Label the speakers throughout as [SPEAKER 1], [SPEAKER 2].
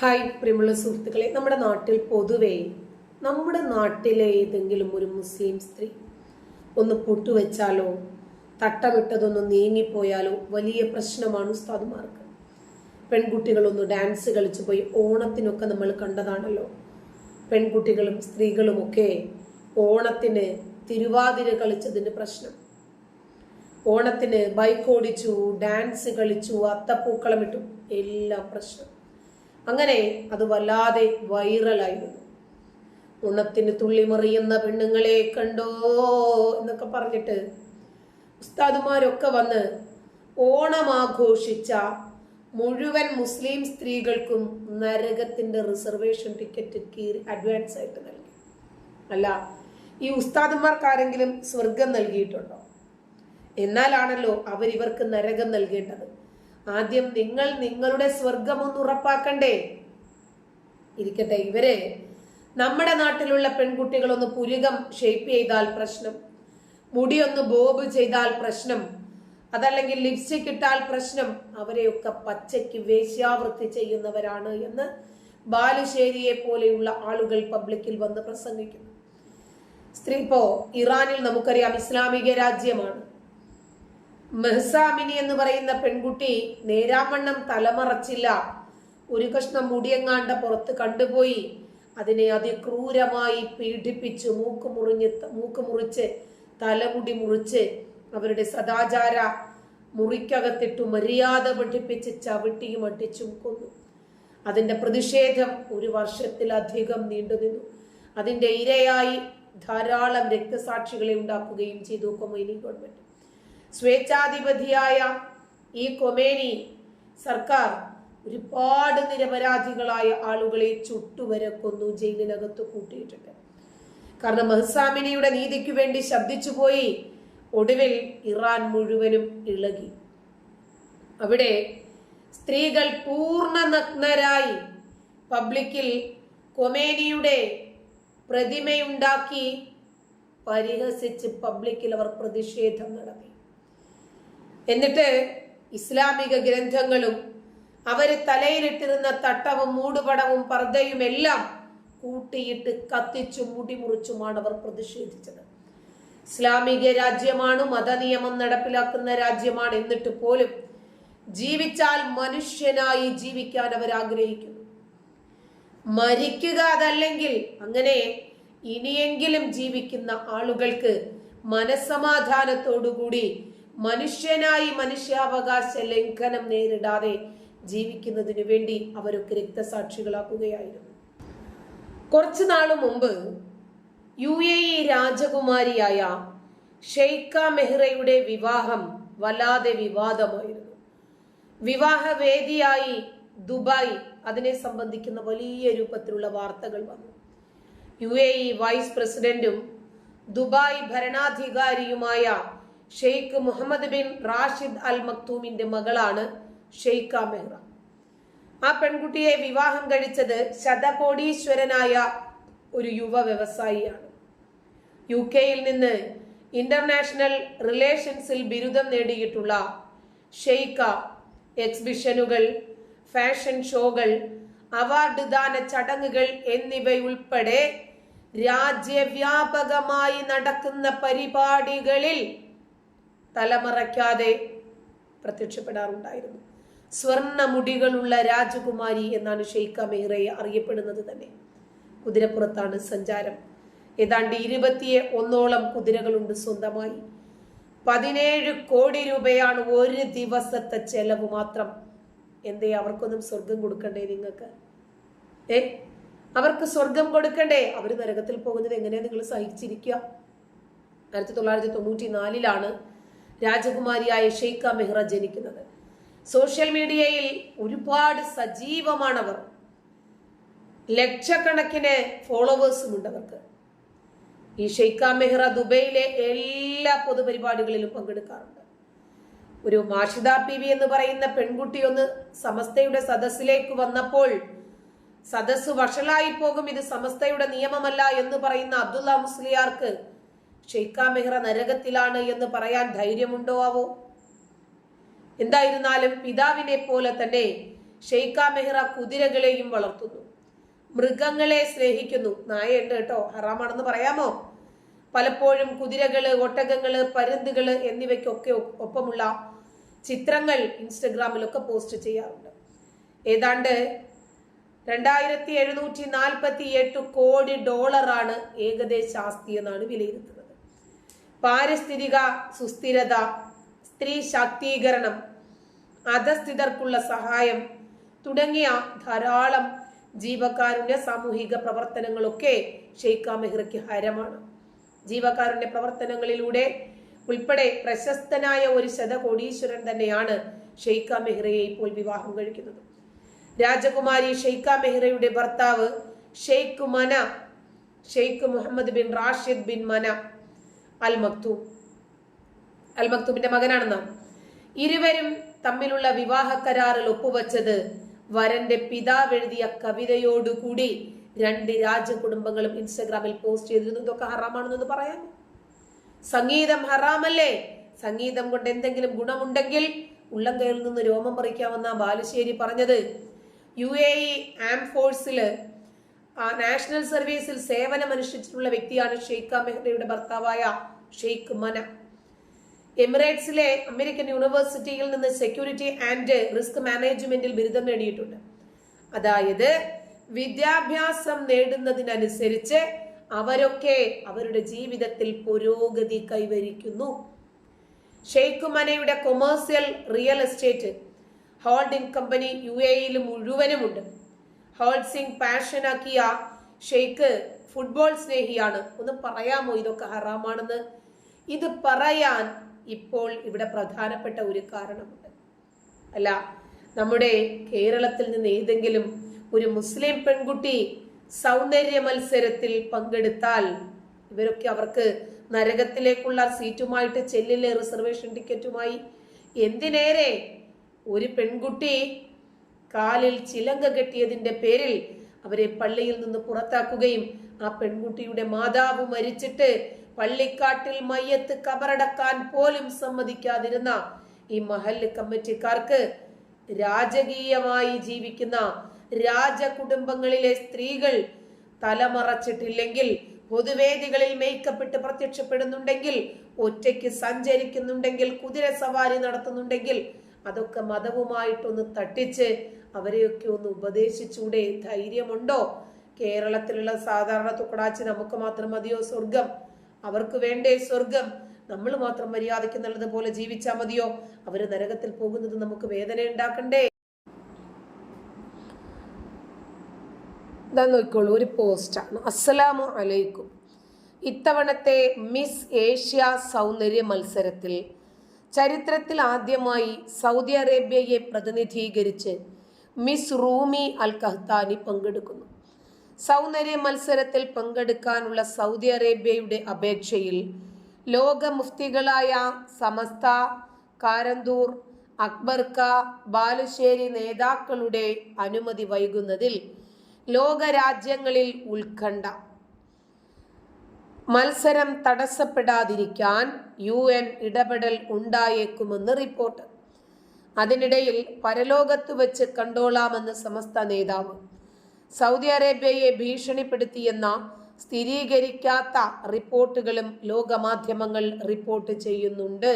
[SPEAKER 1] Hi പ്രിയമുള്ള സുഹൃത്തുക്കളെ. നമ്മുടെ നാട്ടിൽ പൊതുവേ നമ്മുടെ നാട്ടിലെ ഏതെങ്കിലും ഒരു മുസ്ലിം സ്ത്രീ ഒന്ന് പൊട്ടുവെച്ചാലോ തട്ടമിട്ടതൊന്ന് നീങ്ങിപ്പോയാലോ വലിയ പ്രശ്നമാണ് ഉസ്താദുമാർക്ക്. പെൺകുട്ടികളൊന്ന് ഡാൻസ് കളിച്ചു പോയി ഓണത്തിനൊക്കെ നമ്മൾ കണ്ടതാണല്ലോ. പെൺകുട്ടികളും സ്ത്രീകളുമൊക്കെ ഓണത്തിന് തിരുവാതിര കളിച്ചതിന് പ്രശ്നം. ഓണത്തിന് ബൈക്ക് ഓടിച്ചു ഡാൻസ് കളിച്ചു അത്തപ്പൂക്കളമിട്ടു എല്ലാം പ്രശ്നം. അങ്ങനെ അത് വല്ലാതെ വൈറലായിരുന്നു. ഉണത്തിന് തുള്ളിമറിയുന്ന പെണ്ണുങ്ങളെ കണ്ടോ എന്നൊക്കെ പറഞ്ഞിട്ട് ഉസ്താദുമാരൊക്കെ വന്ന് ഓണം ആഘോഷിച്ച മുഴുവൻ മുസ്ലിം സ്ത്രീകൾക്കും നരകത്തിന്റെ റിസർവേഷൻ ടിക്കറ്റ് കീറി അഡ്വാൻസ് ആയിട്ട് നൽകി. അല്ല ഈ ഉസ്താദുമാർക്ക് ആരെങ്കിലും സ്വർഗം നൽകിയിട്ടുണ്ടോ? എന്നാലാണല്ലോ അവരിവർക്ക് നരകം നൽകേണ്ടത്. ആദ്യം നിങ്ങൾ നിങ്ങളുടെ സ്വർഗം ഒന്ന് ഉറപ്പാക്കണ്ടേ? ഇരിക്കട്ടെ ഇവരെ. നമ്മുടെ നാട്ടിലുള്ള പെൺകുട്ടികളൊന്ന് പുരുകം ഷേപ്പ് ചെയ്താൽ പ്രശ്നം. മുടിയൊന്ന് ബോബ് ചെയ്താൽ പ്രശ്നം. അതല്ലെങ്കിൽ ലിപ്സ്റ്റിക് ഇട്ടാൽ പ്രശ്നം. അവരെയൊക്കെ പച്ചയ്ക്ക് വേശ്യാവൃത്തി ചെയ്യുന്നവരാണ് എന്ന് ബാലുശ്ശേരിയെ പോലെയുള്ള ആളുകൾ പബ്ലിക്കിൽ വന്ന് പ്രസംഗിക്കുന്നു. സ്ത്രീ ഇപ്പോ ഇറാനിൽ നമുക്കറിയാം ഇസ്ലാമിക രാജ്യമാണ്. മെഹ്സാമിനി എന്ന് പറയുന്ന പെൺകുട്ടി നേരാമണ്ണം തലമറച്ചില്ല. ഒരു കഷ്ണം മുടിയങ്ങാണ്ട പുറത്ത് കണ്ടുപോയി. അതിനെ അതിക്രൂരമായി പീഡിപ്പിച്ച് മൂക്ക് മുറിഞ്ഞ് മൂക്ക് മുറിച്ച് തലമുടി മുറിച്ച് അവരുടെ സദാചാര മുറിക്കകത്തിട്ടു മര്യാദ പഠിപ്പിച്ച് ചവിട്ടിയും അടിച്ചും കൊന്നു. അതിന്റെ പ്രതിഷേധം ഒരു വർഷത്തിലധികം നീണ്ടുനിന്നു അതിന്റെ ഇരയായി ധാരാളം രക്തസാക്ഷികളെ ഉണ്ടാക്കുകയും ചെയ്തു. കൊമൈനി ഗവൺമെന്റ്. സ്വേച്ഛാധിപതിയായ ഈ കൊമേനി സർക്കാർ ഒരുപാട് നിരപരാധികളായ ആളുകളെ ചുട്ടുവരെ കൊന്നു ജയിലിനകത്ത് കൂട്ടിയിട്ടുണ്ട്. കാരണം മഹസാമിനിയുടെ നീതിക്ക് വേണ്ടി ശബ്ദിച്ചുപോയി ഒടുവിൽ ഇറാൻ മുഴുവനും ഇളകി. അവിടെ സ്ത്രീകൾ പൂർണ നഗ്നരായി പബ്ലിക്കിൽ കൊമേനിയുടെ പ്രതിമയുണ്ടാക്കി പരിഹസിച്ച് പബ്ലിക്കിൽ അവർ പ്രതിഷേധം നടത്തി. എന്നിട്ട് ഇസ്ലാമിക ഗ്രന്ഥങ്ങളും അവർ തലയിലിട്ടിരുന്ന തട്ടവും മൂടുപടവും പർദ്ദയും എല്ലാം കൂട്ടിയിട്ട് കത്തിച്ചും മുടിമുറിച്ചുമാണ് അവർ പ്രതിഷേധിച്ചത്. ഇസ്ലാമിക രാജ്യമാണ് മതനിയമം നടപ്പിലാക്കുന്ന രാജ്യമാണ് എന്നിട്ട് പോലും ജീവിച്ചാൽ മനുഷ്യനായി ജീവിക്കാൻ അവർ ആഗ്രഹിക്കുന്നു. മരിക്കുക അതല്ലെങ്കിൽ അങ്ങനെ ഇനിയെങ്കിലും ജീവിക്കുന്ന ആളുകൾക്ക് മനസമാധാനത്തോടുകൂടി മനുഷ്യനായി മനുഷ്യാവകാശ ലംഘനം നേരിടാതെ ജീവിക്കുന്നതിനു വേണ്ടി അവരൊക്കെ രക്തസാക്ഷികളാക്കുകയായിരുന്നു. കുറച്ചു നാളു മുമ്പ് യു എ ഇ രാജകുമാരിയായ ഷെയ്ഖ മെഹ്റയുടെ വിവാഹം വല്ലാതെ വിവാദമായിരുന്നു. വിവാഹവേദിയായി ദുബായ് അതിനെ സംബന്ധിക്കുന്ന വലിയ രൂപത്തിലുള്ള വാർത്തകൾ വന്നു. യു എ ഇ വൈസ് പ്രസിഡന്റും Dubai ഭരണാധികാരിയുമായ Sheikh Mohammed bin Rashid Al മക്തൂമിന്റെ മകളാണ് ഷെയ്ഖ മെഹ്റ ആ പെൺകുട്ടിയെ വിവാഹം കഴിച്ചത് ശതകോടീശ്വരനായ ഒരു യുവ വ്യവസായിയാണ്. യു കെയിൽ നിന്ന് ഇന്റർനാഷണൽ റിലേഷൻസിൽ ബിരുദം നേടിയിട്ടുള്ള ഷെയ്ഖ എക്സിബിഷനുകൾ ഫാഷൻ ഷോകൾ അവാർഡ് ദാന ചടങ്ങുകൾ എന്നിവയുൾപ്പെടെ രാജ്യവ്യാപകമായി നടക്കുന്ന പരിപാടികളിൽ തലമറയ്ക്കാതെ പ്രത്യക്ഷപ്പെടാറുണ്ടായിരുന്നു. സ്വർണ മുടികളുള്ള രാജകുമാരി എന്നാണ് ഷെയ്ഖ മെഹ്റയെ അറിയപ്പെടുന്നത് തന്നെ. കുതിരപ്പുറത്താണ് സഞ്ചാരം. ഏതാണ്ട് ഇരുപത്തിയെ ഒന്നോളം കുതിരകളുണ്ട് സ്വന്തമായി. പതിനേഴ് കോടി രൂപയാണ് ഒരു ദിവസത്തെ ചെലവ് മാത്രം. എന്തേ അവർക്കൊന്നും സ്വർഗം കൊടുക്കണ്ടേ നിങ്ങൾക്ക്? ഏ? അവർക്ക് സ്വർഗം കൊടുക്കണ്ടേ? അവർ നരകത്തിൽ പോകുന്നത് എങ്ങനെയാ നിങ്ങൾ സഹിച്ചിരിക്കുക? ആയിരത്തി തൊള്ളായിരത്തി തൊണ്ണൂറ്റി നാലിലാണ് രാജകുമാരിയായ ഷെയ്ഖ മെഹ്റ ജനിക്കുന്നത്. സോഷ്യൽ മീഡിയയിൽ ഒരുപാട് സജീവമാണവർ. ലക്ഷക്കണക്കിന് ഫോളോവേഴ്സും ഉണ്ട് അവർക്ക് ഈ ഷെയ്ഖ മെഹ്റ ദുബൈയിലെ എല്ലാ പൊതുപരിപാടികളിലും പങ്കെടുക്കാറുണ്ട്. ഒരു മാഷിദ പി വി എന്ന് പറയുന്ന പെൺകുട്ടി ഒന്ന് സമസ്തയുടെ സദസ്സിലേക്ക് വന്നപ്പോൾ സദസ് വഷളായി പോകും ഇത് സമസ്തയുടെ നിയമമല്ല എന്ന് പറയുന്ന അബ്ദുള്ള മുസ്ലിയാർക്ക് ഷെയ്ഖ മെഹ്റ നരകത്തിലാണ് എന്ന് പറയാൻ ധൈര്യമുണ്ടോ ആവോ? എന്തായിരുന്നാലും പിതാവിനെ പോലെ തന്നെ ഷെയ്ഖ മെഹ്റ കുതിരകളെയും വളർത്തുന്നു. മൃഗങ്ങളെ സ്നേഹിക്കുന്നു. നായയുണ്ട് കേട്ടോ. ഹറാമാണെന്ന് പറയാമോ? പലപ്പോഴും കുതിരകൾ ഒട്ടകങ്ങൾ പരുന്തുകൾ എന്നിവയ്ക്കൊക്കെ ഒപ്പമുള്ള ചിത്രങ്ങൾ ഇൻസ്റ്റഗ്രാമിലൊക്കെ പോസ്റ്റ് ചെയ്യാറുണ്ട്. ഏതാണ്ട് രണ്ടായിരത്തി എഴുന്നൂറ്റി നാൽപ്പത്തി എട്ട് കോടി ഡോളറാണ് ഏകദേശ ആസ്തി എന്നാണ് വിലയിരുത്തുന്നത്. പാരിസ്ഥിതിക സുസ്ഥിരത സ്ത്രീ ശാക്തീകരണം അധസ്ഥിതർക്കുള്ള സഹായം തുടങ്ങിയ ധാരാളം ജീവകാരുണ്യ സാമൂഹിക പ്രവർത്തനങ്ങളൊക്കെ ഷെയ്ഖ മെഹ്റയ്ക്ക് ഹരമാണ്. ജീവകാരുണ്യ പ്രവർത്തനങ്ങളിലൂടെ ഉൾപ്പെടെ പ്രശസ്തനായ ഒരു ശതകോടീശ്വരൻ തന്നെയാണ് ഷെയ്ഖ മെഹ്റയെ ഇപ്പോൾ വിവാഹം കഴിക്കുന്നത്. രാജകുമാരി ഷെയ്ഖ മെഹ്റയുടെ ഭർത്താവ് Sheikh Mana Sheikh Mohammed bin Rashid bin Mana Al Maktoum Al മക്തൂമിന്റെ മകനാണെന്നാണ് ഇരുവരും തമ്മിലുള്ള വിവാഹ കരാറിൽ ഒപ്പുവച്ചത് വരന്റെ പിതാവ് എഴുതിയ കവിതയോടുകൂടി രണ്ട് രാജകുടുംബങ്ങളും ഇൻസ്റ്റഗ്രാമിൽ പോസ്റ്റ് ചെയ്തിരുന്നു. ഇതൊക്കെ ഹറാമാണെന്ന് പറയാൻ സംഗീതം ഹറാമല്ലേ? സംഗീതം കൊണ്ട് എന്തെങ്കിലും ഗുണമുണ്ടെങ്കിൽ ഉള്ളം കയ്യിൽ നിന്ന് രോമം പറിക്കാമെന്ന ബാലുശ്ശേരി പറഞ്ഞത്. യു എ ഇ ആം ഫോഴ്സിൽ നാഷണൽ സർവീസിൽ സേവനമനുഷ്ഠിച്ചിട്ടുള്ള വ്യക്തിയാണ് ഷെയ്ഖ് മെഹ്റയുടെ ഭർത്താവായ ഷെയ്ഖ് മന. എമിറേറ്റ്സിലെ അമേരിക്കൻ യൂണിവേഴ്സിറ്റിയിൽ നിന്ന് സെക്യൂരിറ്റി ആൻഡ് റിസ്ക് മാനേജ്മെന്റിൽ ബിരുദം നേടിയിട്ടുണ്ട്. അതായത് വിദ്യാഭ്യാസം നേടുന്നതിനനുസരിച്ച് അവരൊക്കെ അവരുടെ ജീവിതത്തിൽ പുരോഗതി കൈവരിക്കുന്നു. Sheikh മനയുടെ commercial real estate holding company U എയിൽ മുഴുവനുമുണ്ട്. ഹോൾസിംഗ് പാഷനാക്കിയ ഷെയ്ഖ് ഫുട്ബോൾ സ്നേഹിയാണ്. ഒന്ന് പറയാമോ ഇതൊക്കെ ഹറാമാണെന്ന്? ഇത് പറയാൻ ഇപ്പോൾ ഇവിടെ പ്രധാനപ്പെട്ട ഒരു കാരണമുണ്ട്. അല്ല നമ്മുടെ കേരളത്തിൽ നിന്ന് ഏതെങ്കിലും ഒരു മുസ്ലിം പെൺകുട്ടി സൗന്ദര്യ മത്സരത്തിൽ പങ്കെടുത്താൽ ഇവരൊക്കെ അവർക്ക് നരകത്തിലേക്കുള്ള സീറ്റുമായിട്ട് ചെല്ലിലെ റിസർവേഷൻ ടിക്കറ്റുമായി എന്തിനേരെ ഒരു പെൺകുട്ടി കാലിൽ ചിലങ്ക കെട്ടിയതിന്റെ പേരിൽ അവരെ പള്ളിയിൽ നിന്ന് പുറത്താക്കുകയും ആ പെൺകുട്ടിയുടെ മാതാവ് മരിച്ചിട്ട് പള്ളിക്കാട്ടിൽ മയ്യത്ത് കബറടക്കാൻ പോലും സമ്മതിക്കാതിരുന്ന ഈ മഹല്ല് കമ്മിറ്റിക്കാർക്ക് രാജകീയമായി ജീവിക്കുന്ന രാജകുടുംബങ്ങളിലെ സ്ത്രീകൾ തലമറച്ചിട്ടില്ലെങ്കിൽ പൊതുവേദികളിൽ മേക്കപ്പെട്ട് പ്രത്യക്ഷപ്പെടുന്നുണ്ടെങ്കിൽ ഒറ്റയ്ക്ക് സഞ്ചരിക്കുന്നുണ്ടെങ്കിൽ കുതിര സവാരി നടത്തുന്നുണ്ടെങ്കിൽ അതൊക്കെ മതവുമായിട്ടൊന്ന് തട്ടിച്ച് അവരെയൊക്കെ ഒന്ന് ഉപദേശിച്ചൂടെ? ധൈര്യമുണ്ടോ? കേരളത്തിലുള്ള സാധാരണ തുക്കടാച്ചി നമുക്ക് മാത്രം മതിയോ സ്വർഗം? അവർക്ക് വേണ്ടേ സ്വർഗം? നമ്മൾ മാത്രം മര്യാദയ്ക്ക് നല്ലതുപോലെ ജീവിച്ചാൽ മതിയോ? അവർ നരകത്തിൽ പോകുന്നത് നമുക്ക് വേദന ഉണ്ടാക്കണ്ടേ? ഇതാ നോക്കിക്കോളൂ ഒരു പോസ്റ്റാണ്. അസ്സലാമു അലൈക്കും. ഇത്തവണത്തെ മിസ് ഏഷ്യ സൗന്ദര്യ മത്സരത്തിൽ ചരിത്രത്തിൽ ആദ്യമായി സൗദി അറേബ്യയെ പ്രതിനിധീകരിച്ച് മിസ് റൂമി അൽ കഹ്താനി പങ്കെടുക്കുന്നു. സൗന്ദര്യ മത്സരത്തിൽ പങ്കെടുക്കാനുള്ള സൗദി അറേബ്യയുടെ അപേക്ഷയിൽ ലോക മുഫ്തികളായ സമസ്ത കാരന്തൂർ അക്ബർക്ക ബാലുശ്ശേരി നേതാക്കളുടെ അനുമതി വൈകുന്നതിൽ ലോകരാജ്യങ്ങളിൽ ഉത്കണ്ഠ. മത്സരം തടസ്സപ്പെടാതിരിക്കാൻ യു എൻ ഇടപെടൽ ഉണ്ടായേക്കുമെന്ന് റിപ്പോർട്ട്. അതിനിടയിൽ പരലോകത്ത് വെച്ച് കണ്ടോളാമെന്ന് സമസ്ത നേതാവ്. സൗദി അറേബ്യയെ ഭീഷണിപ്പെടുത്തിയെന്ന സ്ഥിരീകരിക്കാത്ത റിപ്പോർട്ടുകളും ലോകമാധ്യമങ്ങൾ റിപ്പോർട്ട് ചെയ്യുന്നുണ്ട്.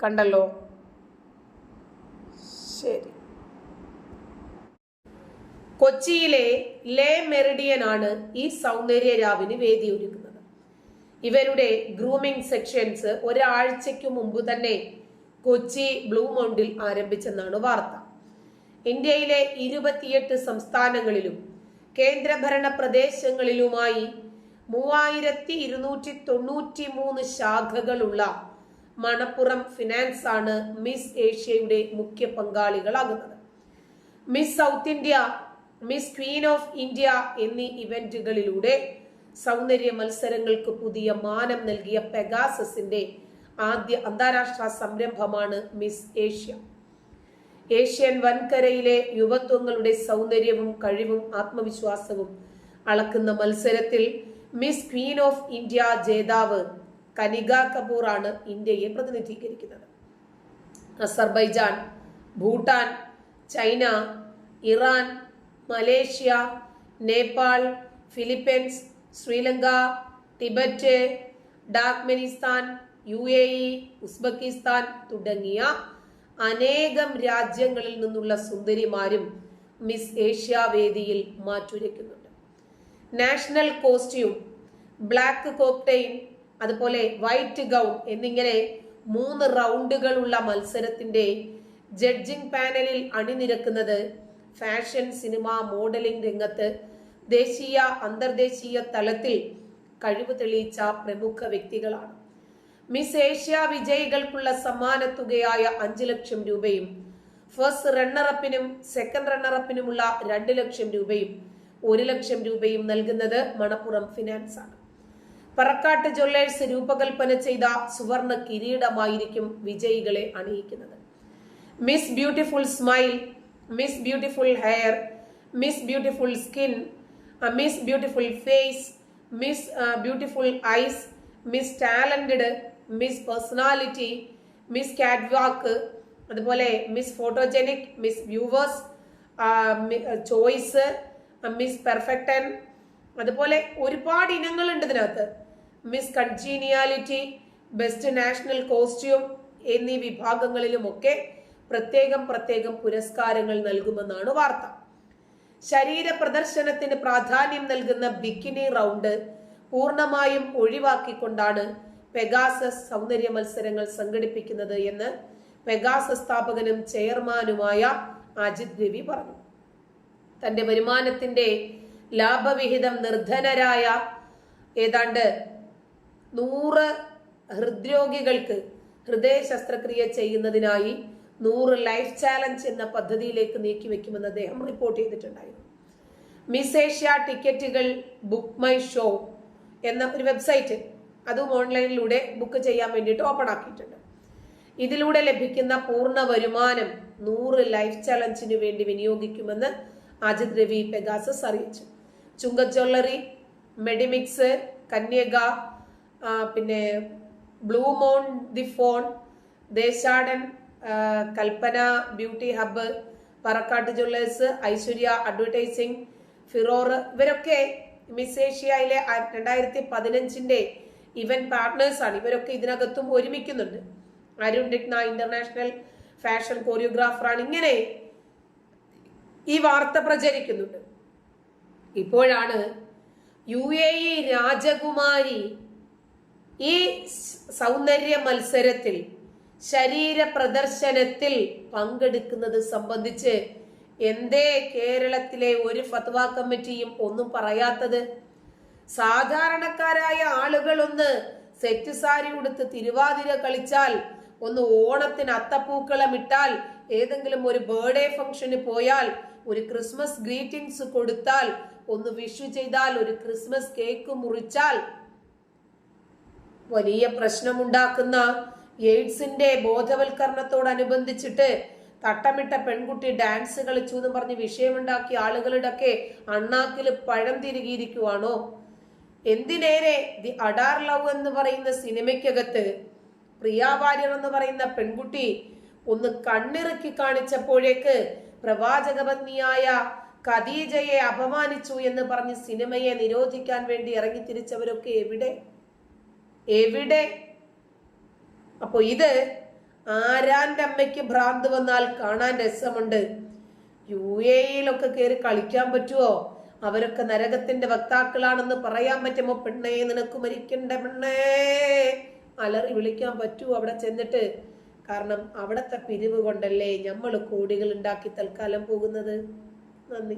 [SPEAKER 1] കണ്ടല്ലോ? ശരി. കൊച്ചിയിലെ ലേ മെറിഡിയൻ ആണ് ഈ സൗന്ദര്യ രാവിന് വേദി ഒരുക്കുന്നത് ഇവരുടെ ഗ്രൂമിംഗ് സെക്ഷൻസ് ഒരാഴ്ചയ്ക്ക് മുമ്പ് തന്നെ കൊച്ചി ബ്ലൂ മൗണ്ടിൽ ആരംഭിച്ചെന്നാണ് വാർത്ത. ഇന്ത്യയിലെ ഇരുപത്തിയെട്ട് സംസ്ഥാനങ്ങളിലും കേന്ദ്രഭരണ പ്രദേശങ്ങളിലുമായി മൂവായിരത്തി ഇരുന്നൂറ്റി തൊണ്ണൂറ്റി മൂന്ന് ശാഖകളുള്ള മണപ്പുറം ഫിനാൻസ് ആണ് മിസ് ഏഷ്യയുടെ മുഖ്യ പങ്കാളികളാകുന്നത്. Miss South India Miss Queen of India എന്നീ ഇവന്റുകളിലൂടെ സൗന്ദര്യ മത്സരങ്ങൾക്ക് പുതിയ മാനം നൽകിയ പെഗാസസിന്റെ ആദ്യ അന്താരാഷ്ട്ര സംരംഭമാണ് മിസ് ഏഷ്യ. ഏഷ്യൻ വൻകരയിലെ യുവത്വങ്ങളുടെ സൗന്ദര്യവും കഴിവും ആത്മവിശ്വാസവും അളക്കുന്ന മത്സരത്തിൽ മിസ് ക്വീൻ ഓഫ് ഇന്ത്യ ജേതാവ് കനിക കപൂർ ആണ് ഇന്ത്യയെ പ്രതിനിധീകരിക്കുന്നത്. Azerbaijan Bhutan China Iran Malaysia Nepal Philippines Sri Lanka Tibet Turkmenistan U A E Uzbekistan തുടങ്ങിയ അനേകം രാജ്യങ്ങളിൽ നിന്നുള്ള സുന്ദരിമാരും മിസ് ഏഷ്യ വേദിയിൽ മാറ്റുരയ്ക്കുന്നുണ്ട്. നാഷണൽ കോസ്റ്റ്യൂം ബ്ലാക്ക് കോക്ടെയിൻ അതുപോലെ വൈറ്റ് ഗൗൺ എന്നിങ്ങനെ മൂന്ന് റൗണ്ടുകളുള്ള മത്സരത്തിന്റെ ജഡ്ജിംഗ് പാനലിൽ അണിനിരക്കുന്നത് ഫാഷൻ സിനിമ മോഡലിംഗ് രംഗത്ത് ദേശീയ അന്തർദേശീയ തലത്തിൽ കഴിവ് തെളിയിച്ച പ്രമുഖ വ്യക്തികളാണ്. മിസ് ഏഷ്യ വിജയികൾക്കുള്ള സമ്മാന തുകയായ അഞ്ചു ലക്ഷം രൂപയും ഫസ്റ്റ് റണ്ണറപ്പിനും സെക്കൻഡ് റണ്ണറപ്പിനുമുള്ള രണ്ട് ലക്ഷം രൂപയും ഒരു ലക്ഷം രൂപയും നൽകുന്നത് മണപ്പുറം ഫിനാൻസ് ആണ്. പറക്കാട്ട് ജ്വല്ലേഴ്സ് രൂപകൽപ്പന ചെയ്ത സുവർണ കിരീടമായിരിക്കും വിജയികളെ അണിയിക്കുന്നത്. Miss beautiful smile Miss beautiful hair Miss beautiful skin Miss beautiful face Miss beautiful eyes Miss talented Miss personality Miss catwalk അതുപോലെ Miss photogenic Miss viewers choice Miss perfect ten അതുപോലെ ഒരുപാട് ഇനങ്ങളുണ്ട് ഇതിനകത്ത്. Miss congeniality best national costume എന്നീ വിഭാഗങ്ങളിലുമൊക്കെ പ്രത്യേകം പ്രത്യേകം പുരസ്കാരങ്ങൾ നൽകുമെന്നാണ് വാർത്ത. ശരീര പ്രദർശനത്തിന് പ്രാധാന്യം നൽകുന്ന ബിക്കിനി റൗണ്ട് പൂർണമായും ഒഴിവാക്കിക്കൊണ്ടാണ് പെഗാസസ് സൗന്ദര്യ മത്സരങ്ങൾ സംഘടിപ്പിക്കുന്നത് എന്ന് പെഗാസസ് സ്ഥാപകനും ചെയർമാനുമായ അജിത് രവി പറഞ്ഞു. തന്റെ വരുമാനത്തിന്റെ ലാഭവിഹിതം നിർധനരായ ഏതാണ്ട് നൂറ് ഹൃദ്രോഗികൾക്ക് ഹൃദയ ശസ്ത്രക്രിയ ചെയ്യുന്നതിനായി നൂറ് ലൈഫ് ചാലഞ്ച് എന്ന പദ്ധതിയിലേക്ക് നീക്കിവെക്കുമെന്ന് അദ്ദേഹം റിപ്പോർട്ട് ചെയ്തിട്ടുണ്ടായിരുന്നു. മിസ് ഏഷ്യ ടിക്കറ്റുകൾ ബുക്ക് മൈ ഷോ എന്ന ഒരു വെബ്സൈറ്റ് അതും ഓൺലൈനിലൂടെ ബുക്ക് ചെയ്യാൻ വേണ്ടിയിട്ട് ഓപ്പൺ ആക്കിയിട്ടുണ്ട്. ഇതിലൂടെ ലഭിക്കുന്ന പൂർണ വരുമാനം നൂറ് ലൈഫ് ചലഞ്ചിന് വേണ്ടി വിനിയോഗിക്കുമെന്ന് അജിത് രവി പെഗാസസ് അറിയിച്ചു. ചുങ്ക ജ്വല്ലറി മെഡിമിക്സ് കന്യക പിന്നെ blue Mon the phone Deshadan Kalpana beauty hub Parakkat jewellers Aishwarya advertising ഫിറോർ ഇവരൊക്കെ മിസ് ഏഷ്യയിലെ രണ്ടായിരത്തി പതിനഞ്ചിന്റെ ഇവന്റ് പാർട്ട്നേഴ്സാണ് ഇവരൊക്കെ ഇതിനകത്തും ഒരുമിക്കുന്നുണ്ട്. അരുൺ ഡിക്ന ഇന്റർനാഷണൽ ഫാഷൻ കോറിയോഗ്രാഫറാണ് ഇങ്ങനെ ഈ വാർത്ത പ്രചരിക്കുന്നുണ്ട്. ഇപ്പോഴാണ് യു എ ഇ രാജകുമാരി ഈ സൗന്ദര്യ മത്സരത്തിൽ ശരീര പ്രദർശനത്തിൽ പങ്കെടുക്കുന്നത് സംബന്ധിച്ച് എന്തേ കേരളത്തിലെ ഒരു ഫത്വ കമ്മിറ്റിയും ഒന്നും പറയാത്തത്? സാധാരണക്കാരായ ആളുകളൊന്ന് സെറ്റ് സാരി ഉടുത്ത് തിരുവാതിര കളിച്ചാൽ ഒന്ന് ഓണത്തിന് അത്തപ്പൂക്കളം ഇട്ടാൽ ഏതെങ്കിലും ഒരു ബർത്ത്ഡേ ഫംഗ്ഷന് പോയാൽ ഒരു ക്രിസ്മസ് ഗ്രീറ്റിംഗ്സ് കൊടുത്താൽ ഒന്ന് വിഷു ചെയ്താൽ ഒരു ക്രിസ്മസ് കേക്ക് മുറിച്ചാൽ വലിയ പ്രശ്നമുണ്ടാക്കുന്ന എയ്ഡ്സിന്റെ ബോധവൽക്കരണത്തോടനുബന്ധിച്ചിട്ട് തട്ടമിട്ട പെൺകുട്ടി ഡാൻസ് കളിച്ചു എന്ന് പറഞ്ഞ് വിഷയമുണ്ടാക്കിയ ആളുകളുടെ ഒക്കെ അണ്ണാക്കിൽ പഴം തിരികിയിരിക്കുവാണോ? എന്തിനേറെ ദി അഡാർ ലവ് എന്ന് പറയുന്ന സിനിമയ്ക്കകത്ത് പ്രിയ വാര്യർ എന്ന് പറയുന്ന പെൺകുട്ടി ഒന്ന് കണ്ണിറുക്കി കാണിച്ചപ്പോഴേക്ക് പ്രവാചകപത്നിയായ ഖദീജയെ അപമാനിച്ചു എന്ന് പറഞ്ഞ് സിനിമയെ നിരോധിക്കാൻ വേണ്ടി ഇറങ്ങി തിരിച്ചവരൊക്കെ എവിടെ? എവിടെ? അപ്പൊ ഇത് ആരാന്റെ അമ്മയ്ക്ക് ഭ്രാന്ത് വന്നാൽ കാണാൻ രസമുണ്ട്? യു എയിലൊക്കെ കയറി കളിക്കാൻ പറ്റുമോ അവരൊക്കെ നരകത്തിന്റെ വക്താക്കളാണെന്ന് പറയാൻ പറ്റുമോ? പെണ്ണേ നിനക്ക് മരിക്കണ്ട പെണ്ണേ? അലറി വിളിക്കാൻ പറ്റുമോ അവിടെ ചെന്നിട്ട്? കാരണം അവിടത്തെ പിരിവ് കൊണ്ടല്ലേ നമ്മൾ കോടികൾ ഉണ്ടാക്കി തൽക്കാലം പോകുന്നത്? നന്ദി.